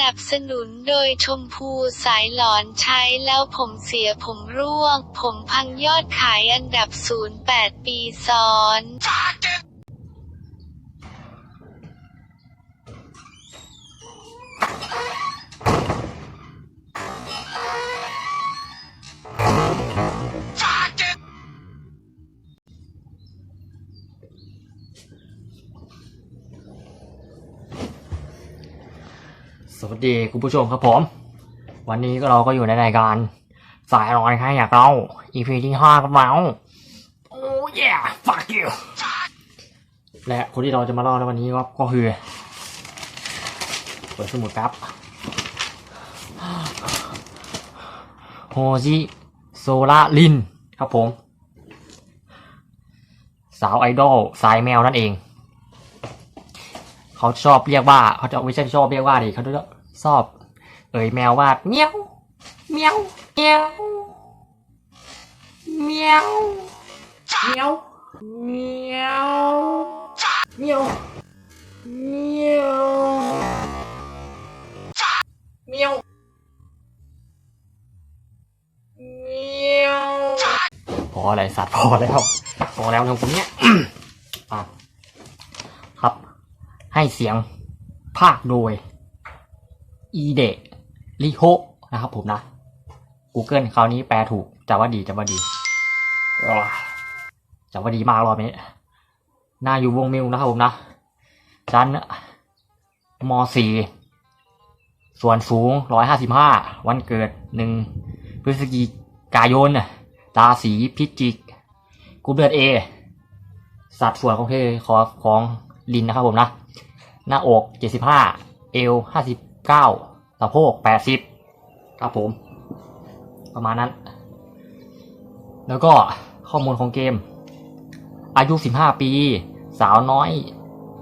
นับสนุนโดยชมพูสายหลอนใช้แล้วผมเสียผมร่วง ผมพังยอดขายอันดับ 08 ปีซ้อน สวัสดีคุณผู้ชมครับผม วันนี้ก็เราก็อยู่ในรายการ สายรอยให้อยากเรา EP ที่ห้ากับเราโอ้ย fuck you และคนที่เราจะมาเล่าในวันนี้ก็คือเปิดสมุดครับโฮจิโซล่าลินครับผม สาวไอดอลสายแมวนั่นเอง เขาชอบเรียกว่า เขาจะไม่ใช่ชอบเรียกว่าดิเขาจะ ชอบ เอ่ยแมวว่าเมียวเมียวเมียวเมียวเมียวเมียวเมียวเมียวเมียวเมียวพออะไรสัตว์พอแล้วพอแล้วตรงผมเนี้ยอะครับ ให้เสียงภาคโดย อีเดะริโฮนะครับผมนะ Google คราวนี้แปลถูกจะว่าดีจะว่าดีจะว่าดีมากรอบนี้หน้าอยู่วงมิวนะครับผมนะชั้นม .4 ส่วนสูง155วันเกิดหนึ่งพฤศจิกายนราศีพิจิกกรุ๊ปเลือดเอสัดส่วนของเธอขอของลินนะครับผมนะ หน้าอก75เอว59ส เก้าสะโพก80ครับผม ประมาณนั้น แล้วก็ข้อมูลของเกม อายุ15ปี สาวน้อย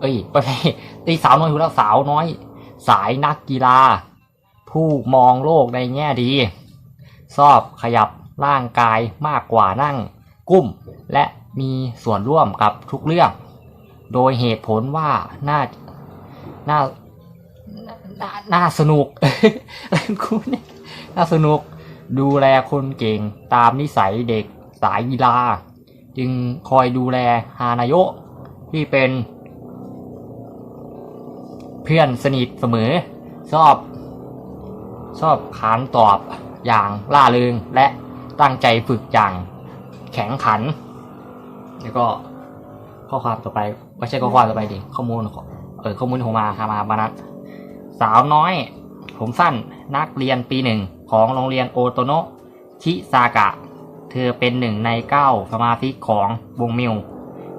เอ้ยไปตีสาวน้อยอยู่แล้วสาวน้อย สายนักกีฬา ผู้มองโลกในแง่ดีชอบขยับร่างกายมากกว่านั่ง กุ้ม และมีส่วนร่วมกับทุกเรื่อง โดยเหตุผลว่าน่าน่า น่าน่าสนุกอะไรของกูเนี่ยน่าสนุกดูแลคนเก่งตามนิสัยเด็กสายกีฬา จึงคอยดูแลฮานาโยะที่เป็น เพื่อนสนิทเสมอ ชอบ ชอบขานตอบอย่างล่าเริงและตั้งใจฝึกอย่างแข็งขัน แล้วก็ข้อความต่อไปไม่ใช่ข้อความต่อไปดิข้อมูลเออข้อมูลของมาหามามานัด สาวน้อย ผมสั้นนักเรียนปีหนึ่งของโรงเรียนโอโตโนะชิซากะ เธอเป็นหนึ่งในเก้าสมาชิกของวงมิว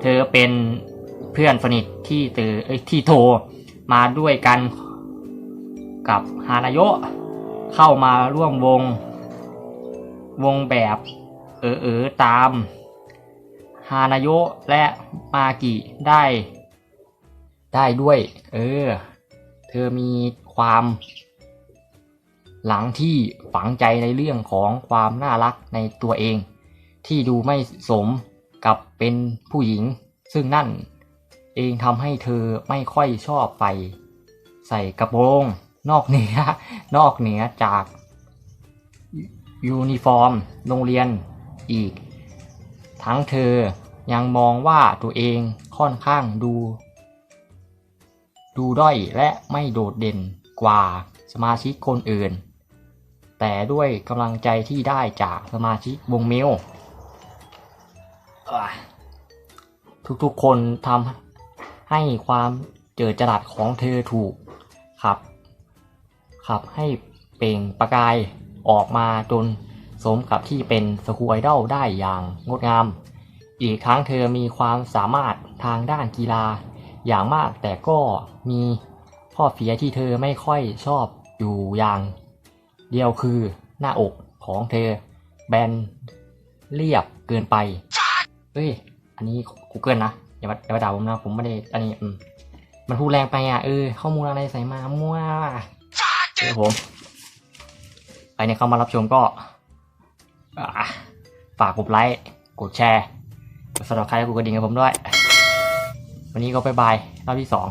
เธอเป็นเพื่อนสนิทที่เตอเอ้ยที่โทรมาด้วยกันกับฮานาโยะเข้ามาร่วมวงวงแบบ เออเออตามฮานาโยะและมากิได้ ได้ด้วย เออ เธอมีความหลังที่ฝังใจในเรื่องของความน่ารักในตัวเอง ที่ดูไม่สมกับเป็นผู้หญิง ซึ่งนั่นเองทำให้เธอไม่ค่อยชอบใส่ใส่กระโปรงนอกเหนือนอกเหนือจากยูนิฟอร์ม โรงเรียนอีก ทั้งเธอยังมองว่าตัวเองค่อนข้างดู ดูด้อยและไม่โดดเด่นกว่าสมาชิกคนอื่น แต่ด้วยกำลังใจที่ได้จากสมาชิกวงมิวอะทุกๆคนทำให้ความเจิดจรัสของเธอถูกขับ ขับให้เปล่งประกายออกมาจนสมกับที่เป็นสกูไอดอลได้อย่างงดงาม อีกครั้งเธอมีความสามารถทางด้านกีฬา อย่างมากแต่ก็มีข้อเสียที่เธอไม่ค่อยชอบอยู่อย่าง เดียวคือหน้าอกของเธอแบนเรียบเกินไป เฮ้ย อันนี้ Google นะ อย่ามาอย่ามาด่าผมนะ ผมไม่ได้ อันนี้มมันพูดแรงไปอะ เออ ข้อมูลอะไรใส่มา มั่วเออผมใครเนี่ยเข้ามารับชมก็ฝากกดไลค์ กดแชร์กดสมัครใครกดกระดิ่งให้ผมด้วย วันนี้ก็บายบายรอบที่สอง